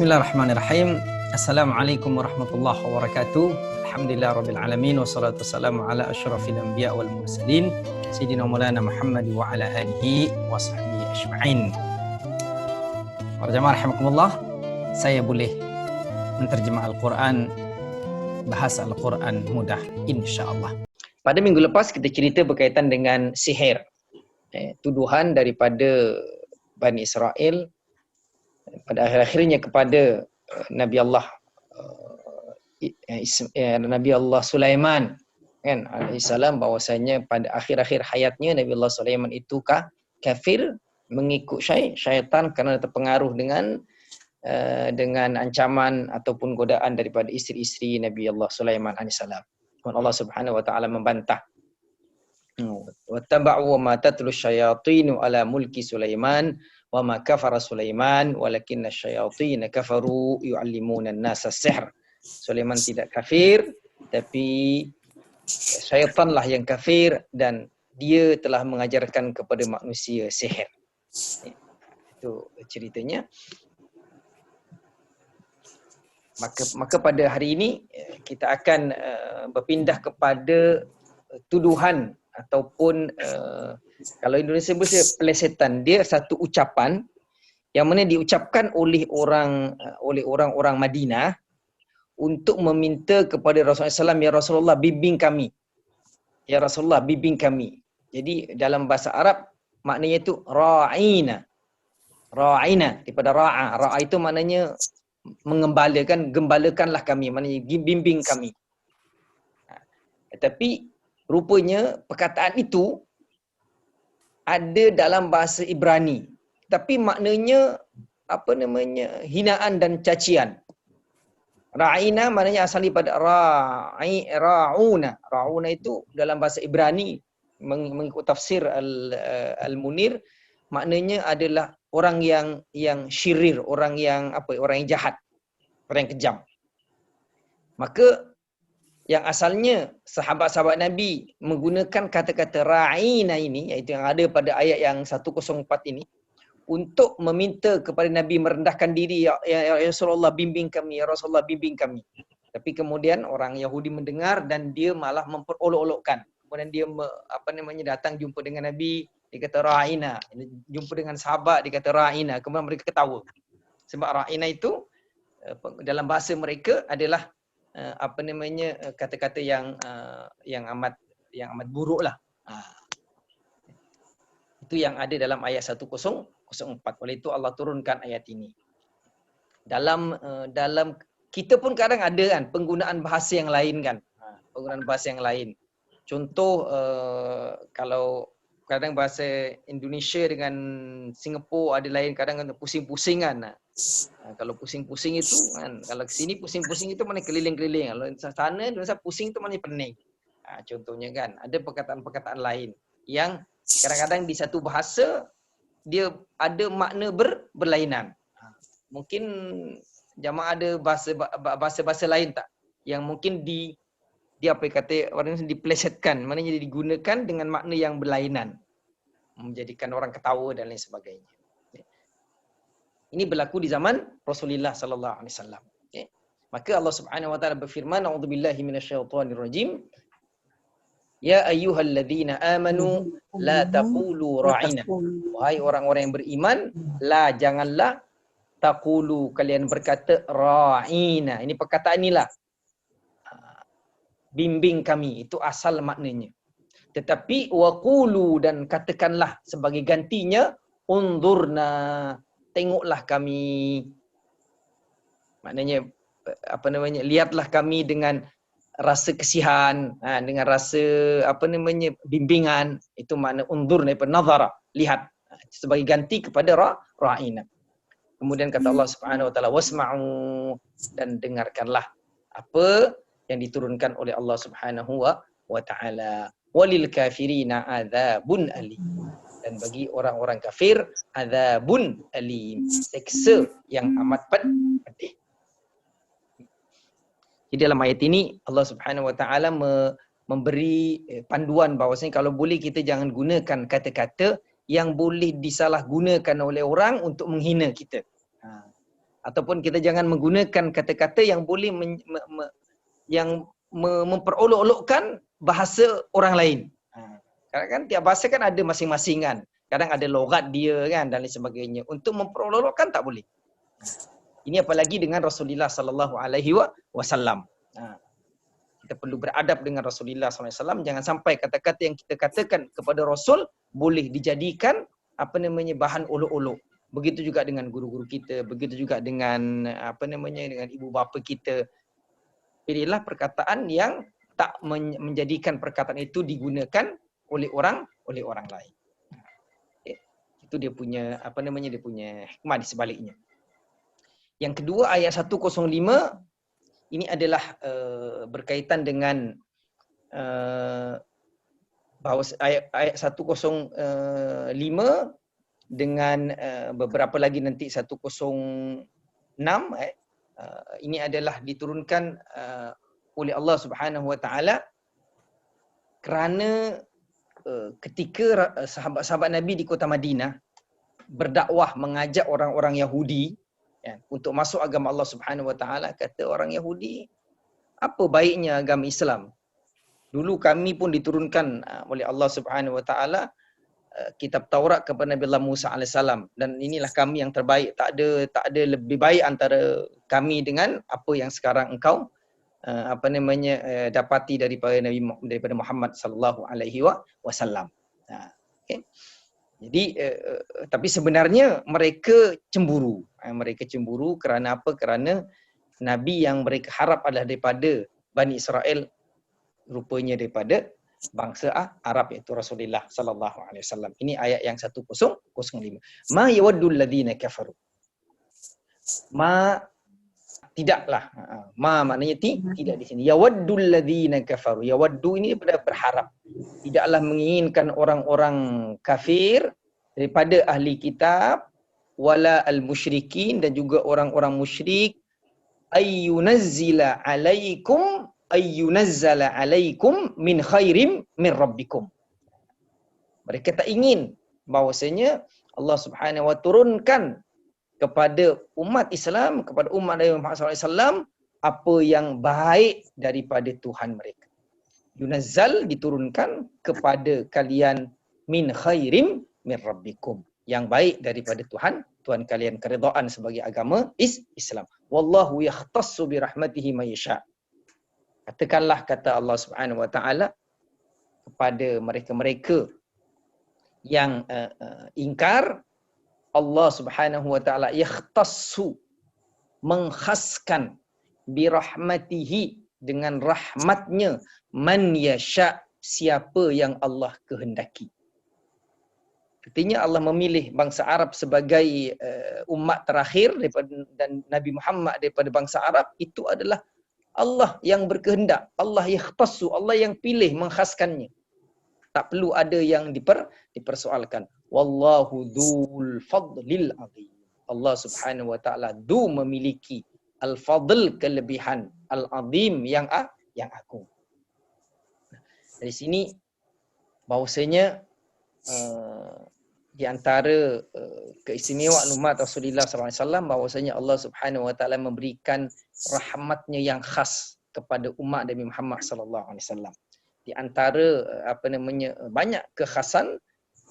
Bismillahirrahmanirrahim. Assalamualaikum warahmatullahi wabarakatuh. Alhamdulillah rabbil alamin wassalatu wassalamu ala asyrafil anbiya wal mursalin sayyidina maulana Muhammad wa ala alihi wa sahbihi ajma'in. Para jemaah rahimakumullah, saya boleh menterjemah Al-Quran bahasa Al-Quran mudah insya-Allah. Pada minggu lepas kita cerita berkaitan dengan sihir. Eh, tuduhan daripada Bani Israel pada akhir-akhirnya kepada uh, Nabi Allah uh, uh, Nabi Allah Sulaiman kan alaihissalam bahwasanya pada akhir-akhir hayatnya Nabi Allah Sulaiman itu kafir mengikut syai syaitan kerana terpengaruh dengan uh, dengan ancaman ataupun godaan daripada isteri-isteri Nabi Allah Sulaiman alaihissalam. Dan Allah Subhanahu wa taala membantah. Wa tabau ma tatlu syayatin ala mulki Sulaiman wa ma kafara Sulaiman walakin asyayatin kafaru yu'allimuna an-nasa sihr. Sulaiman tidak kafir tapi syaitanlah yang kafir dan dia telah mengajarkan kepada manusia sihir. Itu ceritanya. Maka maka pada hari ini kita akan uh, berpindah kepada tuduhan ataupun uh, kalau Indonesia bersih pelesetan dia satu ucapan yang mana diucapkan oleh orang uh, oleh orang-orang Madinah untuk meminta kepada Rasulullah SAW, Ya Rasulullah bimbing kami. Ya Rasulullah bimbing kami. Jadi dalam bahasa Arab maknanya itu ra'ina. Ra'ina daripada ra'a. Ra'a itu maknanya mengembalakan, gembalakanlah kami. Maknanya bimbing kami. Ha. Tetapi rupanya perkataan itu ada dalam bahasa Ibrani. Tapi maknanya apa namanya hinaan dan cacian. Ra'ina maknanya asal daripada ra'i ra'una. Ra'una itu dalam bahasa Ibrani mengikut tafsir al al-munir maknanya adalah orang yang yang syirir orang yang apa orang yang jahat orang yang kejam. Maka yang asalnya sahabat-sahabat Nabi menggunakan kata-kata ra'ina ini iaitu yang ada pada ayat yang 104 ini untuk meminta kepada Nabi merendahkan diri ya, ya, ya Rasulullah bimbing kami ya Rasulullah bimbing kami. Tapi kemudian orang Yahudi mendengar dan dia malah memperolok-olokkan. Kemudian dia apa namanya datang jumpa dengan Nabi dia kata ra'ina. Jumpa dengan sahabat dia kata ra'ina. Kemudian mereka ketawa. Sebab ra'ina itu dalam bahasa mereka adalah uh, apa namanya uh, kata-kata yang uh, yang amat yang amat buruk lah. Uh. Itu yang ada dalam ayat 104. Oleh itu Allah turunkan ayat ini. Dalam uh, dalam kita pun kadang ada kan penggunaan bahasa yang lain kan. Uh, penggunaan bahasa yang lain. Contoh uh, kalau kadang bahasa Indonesia dengan Singapura ada lain kadang pusing-pusing kan. Ha, kalau pusing-pusing itu kan kalau ke sini pusing-pusing itu mana keliling-keliling. Kalau sana dosa pusing itu mana pening. Ha, contohnya kan ada perkataan-perkataan lain yang kadang-kadang di satu bahasa dia ada makna ber, berlainan. Ha, mungkin jamaah ada bahasa bahasa-bahasa lain tak? Yang mungkin di dia apa kata orang diplesetkan maknanya digunakan dengan makna yang berlainan menjadikan orang ketawa dan lain sebagainya ini berlaku di zaman Rasulullah sallallahu alaihi wasallam. Okay. Maka Allah Subhanahu wa taala berfirman, "A'udzubillahi minasyaitonirrajim." Ya ayyuhalladzina amanu la taqulu ra'ina. Wahai orang-orang yang beriman, la janganlah taqulu kalian berkata ra'ina. Ini perkataan inilah. Bimbing kami. Itu asal maknanya. Tetapi waqulu dan katakanlah sebagai gantinya undurna tengoklah kami. Maknanya apa namanya lihatlah kami dengan rasa kesihan ha, dengan rasa apa namanya bimbingan. Itu makna undur daripada nazara. Lihat. Ha, sebagai ganti kepada ra ra'ina. Kemudian kata Allah Subhanahu wa taala wasma'u. Dan dengarkanlah apa yang diturunkan oleh Allah Subhanahu wa taala walil kafirina adzabun alim dan bagi orang-orang kafir azabun alim seksa yang amat pedih jadi dalam ayat ini Allah Subhanahu wa taala memberi eh, panduan bahawasanya kalau boleh kita jangan gunakan kata-kata yang boleh disalahgunakan oleh orang untuk menghina kita. Ha. ataupun kita jangan menggunakan kata-kata yang boleh men, me, me, yang me, memperolok-olokkan bahasa orang lain. Ha. Kadang kan tiap bahasa kan ada masing-masing kan. Kadang ada logat dia kan dan lain sebagainya. Untuk memperolok-olokkan tak boleh. Ini apalagi dengan Rasulullah sallallahu alaihi wasallam. Ha. Kita perlu beradab dengan Rasulullah SAW. Jangan sampai kata-kata yang kita katakan kepada Rasul boleh dijadikan apa namanya bahan olok-olok. Begitu juga dengan guru-guru kita, begitu juga dengan apa namanya dengan ibu bapa kita. Pilihlah perkataan yang tak menjadikan perkataan itu digunakan oleh orang oleh orang lain. Okay. Itu dia punya apa namanya dia punya hikmah di sebaliknya. Yang kedua ayat 105 ini adalah uh, berkaitan dengan uh, bahawa ayat ayat 105 dengan uh, beberapa lagi nanti 106 eh uh, ini adalah diturunkan uh, oleh Allah Subhanahu wa taala kerana uh, ketika sahabat-sahabat Nabi di kota Madinah berdakwah mengajak orang-orang Yahudi ya, untuk masuk agama Allah Subhanahu wa taala kata orang Yahudi apa baiknya agama Islam? Dulu kami pun diturunkan uh, oleh Allah Subhanahu wa taala kitab Taurat kepada Nabi Allah Musa alaihissalam dan inilah kami yang terbaik tak ada tak ada lebih baik antara kami dengan apa yang sekarang engkau uh, apa namanya uh, dapati daripada Nabi daripada Muhammad sallallahu alaihi wasallam. Ha okey. Jadi uh, tapi sebenarnya mereka cemburu. Uh, mereka cemburu kerana apa? Kerana nabi yang mereka harap adalah daripada Bani Israel rupanya daripada bangsa Arab iaitu Rasulullah sallallahu alaihi wasallam. Ini ayat yang 1005. Ma yawaddul ladina kafaru. Ma tidaklah. Ha. Ma maknanya ti, tidak di sini. Yawaddul ladina kafaru. Yawaddu ini pada berharap. Tidaklah menginginkan orang-orang kafir daripada ahli kitab wala al-musyrikin dan juga orang-orang musyrik ayyunazzila alaikum ayyunazzala alaikum min khairim min rabbikum. Mereka tak ingin bahawasanya Allah Subhanahu wa turunkan kepada umat Islam, kepada umat Nabi Muhammad SAW apa yang baik daripada Tuhan mereka. Yunazzal diturunkan kepada kalian min khairim min rabbikum. Yang baik daripada Tuhan, Tuhan kalian keridaan sebagai agama is Islam. Wallahu yakhtassu bi rahmatihi may yasha' katakanlah kata Allah Subhanahu Wa Taala kepada mereka-mereka yang uh, uh, ingkar Allah Subhanahu Wa Taala yakhtassu menghaskan bi rahmatihi dengan rahmatnya man yasha siapa yang Allah kehendaki. Artinya Allah memilih bangsa Arab sebagai uh, umat terakhir daripada dan Nabi Muhammad daripada bangsa Arab itu adalah Allah yang berkehendak, Allah yang yakhtassu, Allah yang pilih menghaskannya. Tak perlu ada yang diper, dipersoalkan. Wallahu dzul fadlil azim. Allah Subhanahu wa taala du memiliki al-fadl kelebihan al-azim yang ah yang agung. Dari sini bahawasanya uh, di antara uh, keistimewaan umat Rasulullah SAW bahawasanya Allah Subhanahu Wa Taala memberikan rahmatnya yang khas kepada umat Nabi Muhammad sallallahu alaihi wasallam. Di antara uh, apa namanya banyak kekhasan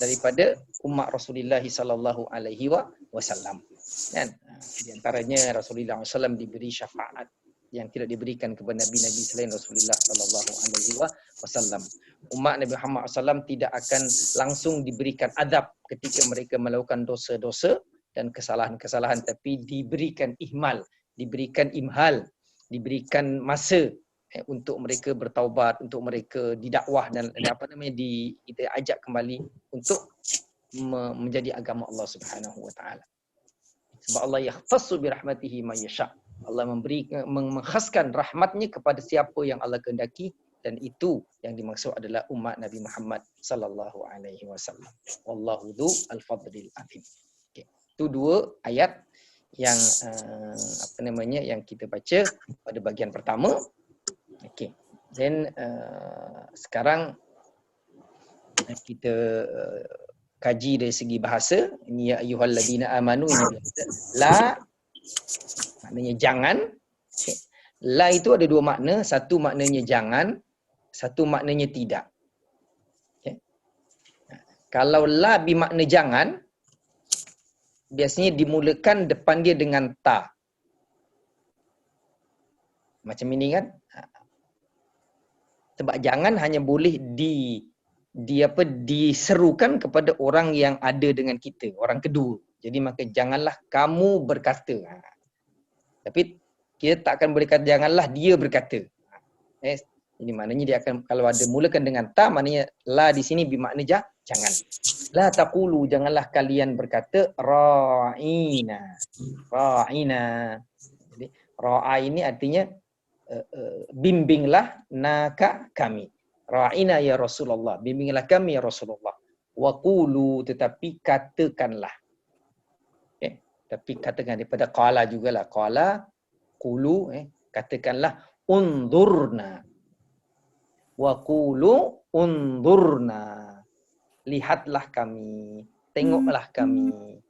daripada umat Rasulullah sallallahu alaihi wasallam. Kan? Di antaranya Rasulullah SAW diberi syafaat yang tidak diberikan kepada nabi-nabi selain Rasulullah sallallahu alaihi wasallam. Umat Nabi Muhammad SAW tidak akan langsung diberikan adab ketika mereka melakukan dosa-dosa dan kesalahan-kesalahan tapi diberikan ihmal, diberikan imhal, diberikan masa eh, untuk mereka bertaubat, untuk mereka didakwah dan, dan apa namanya di kita ajak kembali untuk me, menjadi agama Allah Subhanahu wa taala. Sebab Allah yahtassu bi rahmatihi may yasha. Allah memberi mengkhaskan rahmatnya kepada siapa yang Allah kehendaki dan itu yang dimaksud adalah umat Nabi Muhammad sallallahu alaihi wasallam. Wallahu dzu al-fadlil azim. Okay. Itu dua ayat yang uh, apa namanya yang kita baca pada bahagian pertama. Okey. Then uh, sekarang kita uh, kaji dari segi bahasa. Ini ya ayyuhalladzina amanu ini la Maknanya jangan. La itu ada dua makna. Satu maknanya jangan. Satu maknanya tidak. Kalau la bermakna jangan, biasanya dimulakan depan dia dengan ta. Macam ini kan? Sebab jangan hanya boleh di di apa diserukan kepada orang yang ada dengan kita, orang kedua. Jadi maka janganlah kamu berkata. Ha. Tapi kita tak akan boleh kata janganlah dia berkata. Eh, ini maknanya dia akan kalau ada mulakan dengan ta maknanya la di sini bermakna ja, jangan. La taqulu janganlah kalian berkata ra'ina. Ra'ina. Jadi ra'a ini artinya uh, uh, bimbinglah naka kami. Ra'ina ya Rasulullah. Bimbinglah kami ya Rasulullah. Wa qulu tetapi katakanlah. Tapi katakan daripada qala jugalah. Qala qulu eh katakanlah undurna. Wa qulu undurna. Lihatlah kami. Tengoklah kami.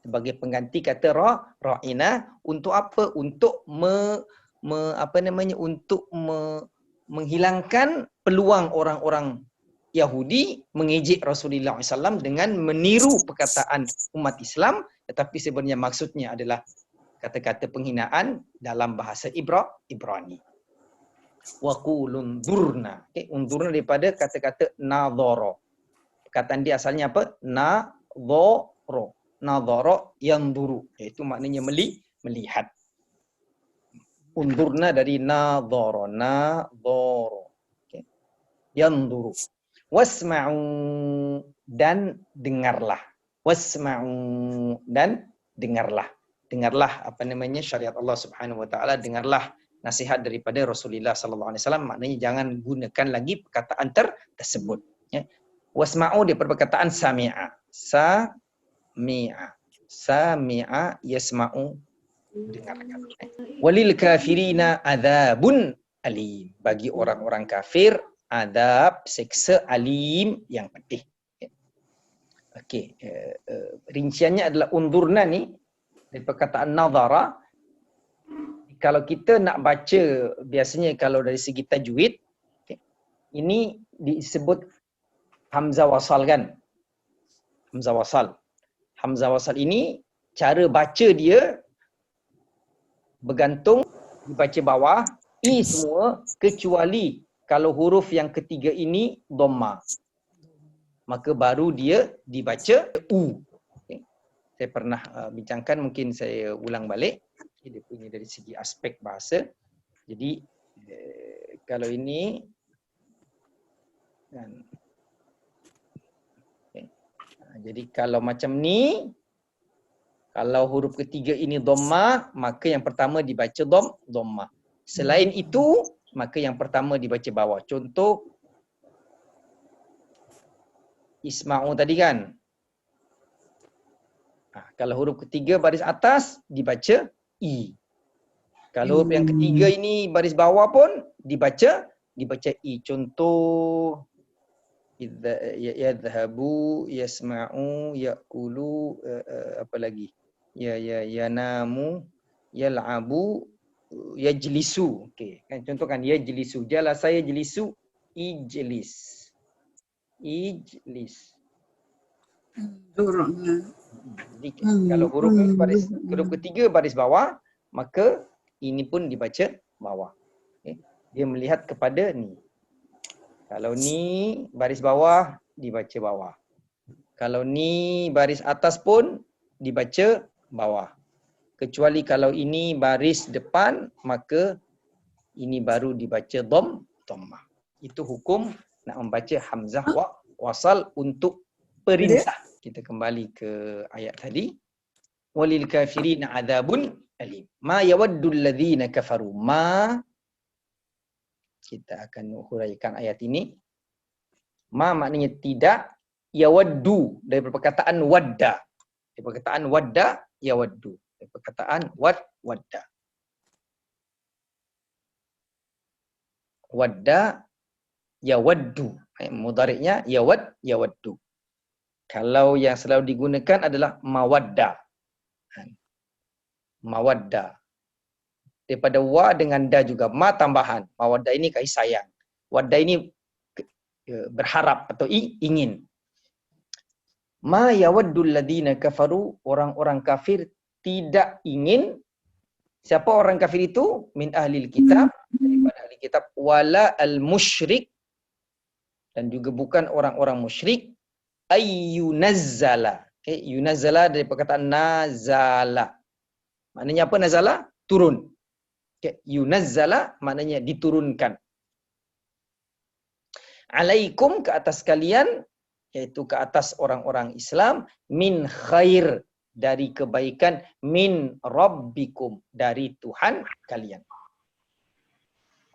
Sebagai pengganti kata ra ra'ina untuk apa? Untuk me, me apa namanya? Untuk me, menghilangkan peluang orang-orang Yahudi mengejek Rasulullah SAW dengan meniru perkataan umat Islam tetapi sebenarnya maksudnya adalah kata-kata penghinaan dalam bahasa Ibra Ibrani. Wa qulun durna. Okay, undurna daripada kata-kata nadhara. Perkataan dia asalnya apa? Nadhara. Nadhara yang duru. Iaitu maknanya meli, melihat undurna dari nadhara nadhara okay. yanzuru wasma'u dan dengarlah. Wasma'u dan dengarlah. Dengarlah apa namanya syariat Allah Subhanahu wa taala. Dengarlah nasihat daripada Rasulullah sallallahu alaihi wasallam. Maknanya jangan gunakan lagi perkataan ter tersebut. Ya. Wasma'u dia perkataan sami'a. Sami'a. Sami'a yasma'u. Dengarkan. Walil kafirina adzabun alim. Bagi orang-orang kafir, adab seksa alim yang pedih. Okey, uh, uh, rinciannya adalah undurna ni dari perkataan nazara. Kalau kita nak baca biasanya kalau dari segi tajwid okay, ini disebut hamzah wasal kan? Hamzah wasal. Hamzah wasal ini cara baca dia bergantung dibaca bawah i semua kecuali kalau huruf yang ketiga ini dhamma maka baru dia dibaca u okay. saya pernah uh, bincangkan mungkin saya ulang balik okay, dia punya dari segi aspek bahasa jadi uh, kalau ini kan okay. uh, jadi kalau macam ni kalau huruf ketiga ini dhamma, maka yang pertama dibaca dham, dhamma. Selain itu, maka yang pertama dibaca bawah. Contoh Isma'u tadi kan. Ha, kalau huruf ketiga baris atas dibaca i. Kalau huruf yang ketiga ini baris bawah pun dibaca dibaca i. Contoh idza yadhhabu yasma'u yaqulu uh, uh, apa lagi? ya ya yanamu yal'abu yajlisu okey kan? Contohkan yajlisu jala saya jelisu ijlis. Ijlis. Jadi, hmm. kalau huruf ini baris huruf ketiga baris bawah maka ini pun dibaca bawah. Okay. dia melihat kepada ni. Kalau ni baris bawah dibaca bawah. Kalau ni baris atas pun dibaca bawah. Kecuali kalau ini baris depan, maka ini baru dibaca dom, dhammah. Itu hukum nak membaca hamzah wa wasal untuk perintah. Kita kembali ke ayat tadi. Walil kafirin adzabun alim. Ma yawaddu alladhina kafaru. Ma kita akan huraikan ayat ini. Ma maknanya tidak. Yawaddu dari perkataan wadda. Dari perkataan wadda yawaddu. Perkataan wad wadda. Wadda yawaddu. Mudariknya yawad yawaddu. Kalau yang selalu digunakan adalah mawadda. mawaddah. Daripada wa dengan da juga ma tambahan. Mawaddah ini kasih sayang. Wadda ini eh, berharap atau ingin. Ma yawaddul ladina kafaru orang-orang kafir tidak ingin siapa orang kafir itu min ahli kitab daripada ahli kitab wala al musyrik dan juga bukan orang-orang musyrik ayyunazzala. Okay, yunazzala dari perkataan nazala. Maknanya apa nazala? Turun. Okay, yunazzala maknanya diturunkan. Alaikum ke atas kalian iaitu ke atas orang-orang Islam min khair dari kebaikan min rabbikum dari Tuhan kalian.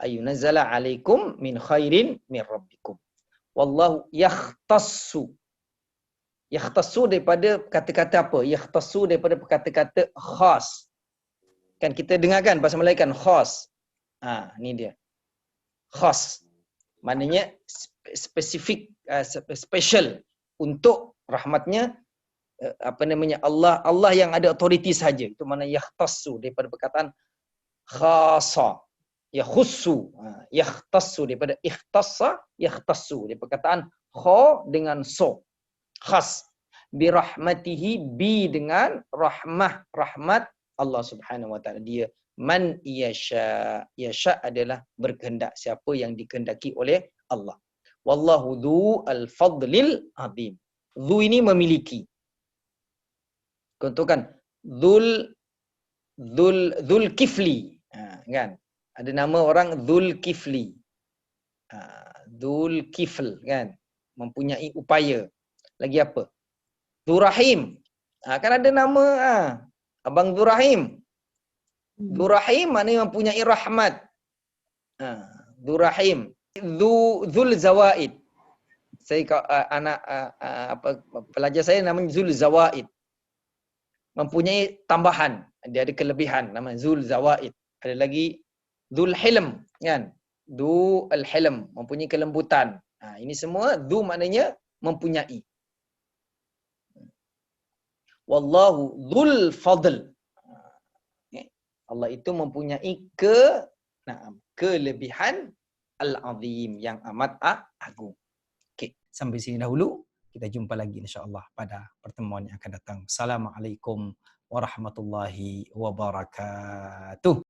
Ayunazzala alaikum min khairin min rabbikum. Wallahu yakhtassu. Yakhtassu daripada kata-kata apa? Yakhtassu daripada kata-kata khas. Kan kita dengarkan bahasa Melayu kan khas. Ha ni dia. Khas. Maknanya spesifik uh, special untuk rahmatnya apa namanya Allah Allah yang ada authority saja. Itu mana yakhtassu daripada perkataan khasa yakhussu. Uh, yakhtassu daripada ikhtassa yakhtassu daripada perkataan kha dengan so. Khas. Bi rahmatihi bi dengan rahmah rahmat Allah Subhanahu wa taala. Dia man yasha yasha adalah berkehendak. Siapa yang dikehendaki oleh Allah. Wallahu dhu al-fadlil azim. Dhu ini memiliki contohkan dhul dhul dhul kifli ha, kan ada nama orang dhul kifli ha, dhul kifl kan mempunyai upaya lagi apa Durahim. Ha, kan ada nama ha. Abang Durahim. Durahim maknanya mempunyai rahmat. Ha, Durahim. Zul Zawaid. Saya uh, anak uh, apa pelajar saya namanya Zul Zawaid. Mempunyai tambahan. Dia ada kelebihan nama Zul Zawaid. Ada lagi Zul Hilm kan? Du Al Hilm mempunyai kelembutan. Ha, ini semua du maknanya mempunyai. Wallahu dhul fadl. Allah itu mempunyai ke nah, kelebihan al-azim yang amat agung. Okey, sampai sini dahulu. Kita jumpa lagi insya-Allah pada pertemuan yang akan datang. Assalamualaikum warahmatullahi wabarakatuh.